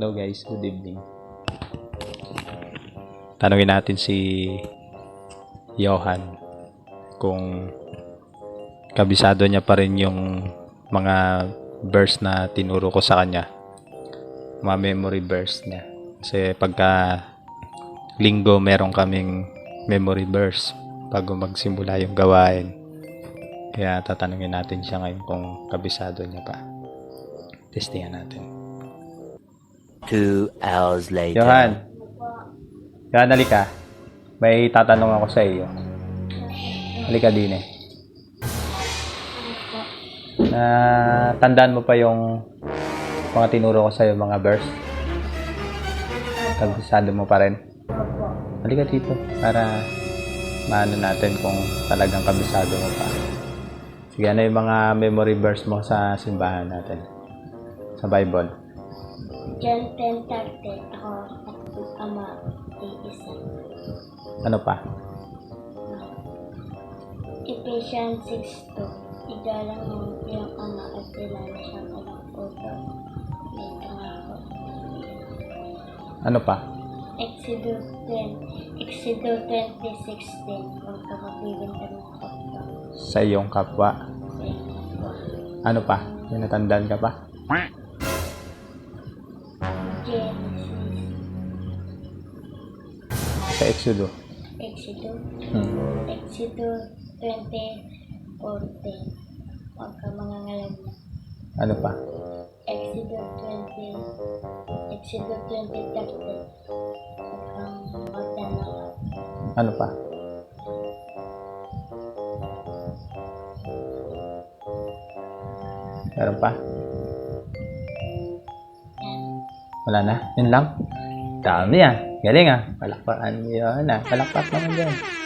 Hello guys, good evening. Tanungin natin si Johan kung kabisado niya pa rin yung mga verse na tinuro ko sa kanya. Mga memory verse niya. Kasi pagka linggo meron kaming memory verse bago magsimula yung gawain. Kaya tatanungin natin siya ngayon kung kabisado niya pa. Testingan natin. Two hours later. Johan. Johan, halika. May tatanong ako sa iyo. Halika din eh. Na tandaan mo pa yung mga tinuro ko sa iyo mga verse. Kabisado mo pa rin. Halika dito para maano natin kung talagang kabisado mo pa. Sige, ano yung mga memory verse mo sa simbahan natin? Sa Bible. John 10.30, ako at ang ama ay isa. Ano pa? Ephesians 6.2, igalang mo yung ama at kilala siyang anak uto. May pangako. Ano pa? Exodo 20, Exodo 20.16, huwag ka magbibinta ng kapwa Sa iyong kapwa. sa iyong kapwa. Ano pa? May natandaan ka pa? Sa Exodo. Exodo, Hmm. Exodo 20.14, huwag ka mangangalan na. Ano pa? Exodo 20, Exodo 20.30, huwag kang magdanang Ano pa? Meron pa? Wala na? Yun lang? Dami ah. Galing ah. Palakpakan yun ah. Palakpak naman dyan.